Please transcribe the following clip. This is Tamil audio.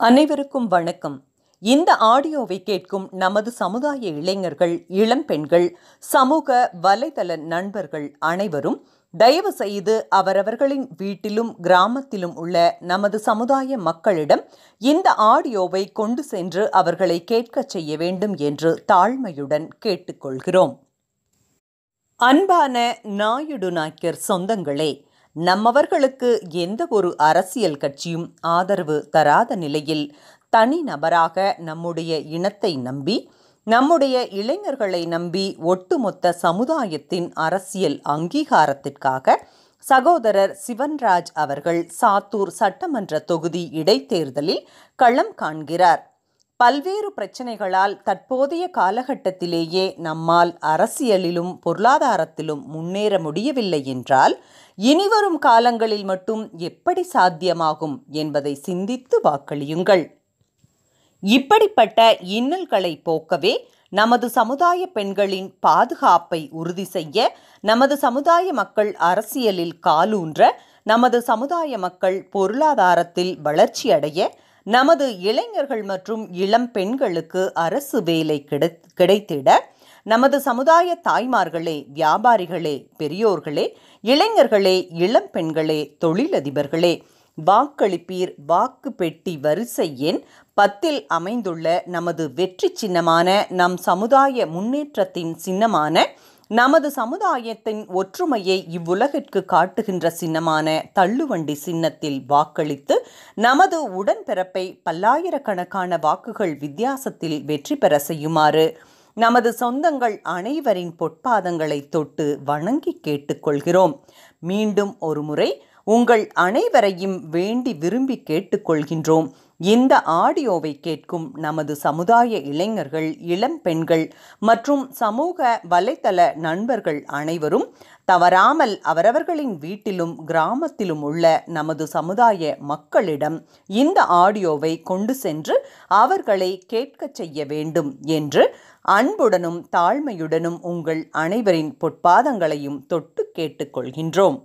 அனைவருக்கும் வணக்கம். இந்த ஆடியோவை கேட்கும் நமது சமுதாய இளைஞர்கள் இளம்பெண்கள் சமூக வலைதள நண்பர்கள் அனைவரும் தயவு செய்து அவரவர்களின் வீட்டிலும் கிராமத்திலும் உள்ள நமது சமுதாய மக்களிடம் இந்த ஆடியோவை கொண்டு சென்று அவர்களை கேட்கச் செய்ய வேண்டும் என்று தாழ்மையுடன் கேட்டுக்கொள்கிறோம். அன்பான நாயுடு நாயக்கர் சொந்தங்களே நம்மவர்களுக்கு எந்த ஒரு அரசியல் கட்சியும் ஆதரவு தராத நிலையில் தனி நபராக நம்முடைய இனத்தை நம்பி நம்முடைய இளைஞர்களை நம்பி ஒட்டுமொத்த சமுதாயத்தின் அரசியல் அங்கீகாரத்திற்காக சகோதரர் சிவன்ராஜ் அவர்கள் சாத்தூர் சட்டமன்ற தொகுதி இடைத்தேர்தலில் களம் காண்கிறார். பல்வேறு பிரச்சனைகளால் தற்போதைய காலகட்டத்திலேயே நம்மால் அரசியலிலும் பொருளாதாரத்திலும் முன்னேற முடியவில்லை என்றால் இனிவரும் காலங்களில் மட்டும் எப்படி சாத்தியமாகும் என்பதை சிந்தித்து வாக்களியுங்கள். இப்படிப்பட்ட இன்னல்களை போக்கவே நமது சமுதாய பெண்களின் பாதுகாப்பை உறுதி செய்ய நமது சமுதாய மக்கள் அரசியலில் காலூன்ற நமது சமுதாய மக்கள் பொருளாதாரத்தில் வளர்ச்சியடைய நமது இளைஞர்கள் மற்றும் இளம் பெண்களுக்கு அரசு வேலை கிடைத்திட நமது சமுதாய தாய்மார்களே வியாபாரிகளே பெரியோர்களே இளைஞர்களே இளம் பெண்களே தொழிலதிபர்களே வாக்களிப்பீர் வாக்கு பெட்டி வரிசை எண் பத்தில் அமைந்துள்ள நமது வெற்றி சின்னமான நம் சமுதாய முன்னேற்றத்தின் சின்னமான நமது சமுதாயத்தின் ஒற்றுமையை இவ்வுலகிற்கு காட்டுகின்ற சின்னமான தள்ளுவண்டி சின்னத்தில் வாக்களித்து நமது உடன்பிறப்பை பல்லாயிரக்கணக்கான வாக்குகள் வித்தியாசத்தில் வெற்றி பெற செய்யுமாறு நமது சொந்தங்கள் அனைவரின் பொற்பாதங்களை தொட்டு வணங்கி கேட்டுக்கொள்கிறோம் மீண்டும் ஒரு முறை உங்கள் அனைவரையும் வேண்டி விரும்பி கேட்டுக்கொள்கின்றோம். இந்த ஆடியோவை கேட்கும் நமது சமுதாய இளைஞர்கள் இளம் பெண்கள் மற்றும் சமூக வலைத்தள நண்பர்கள் அனைவரும் தவறாமல் அவரவர்களின் வீட்டிலும் கிராமத்திலும் உள்ள நமது சமுதாய மக்களிடம் இந்த ஆடியோவை கொண்டு சென்று அவர்களை கேட்கச் செய்ய வேண்டும் என்று அன்புடனும் தாழ்மையுடனும் உங்கள் அனைவரின் பொற்பாதங்களையும் தொட்டு கேட்டுக்கொள்கின்றோம்.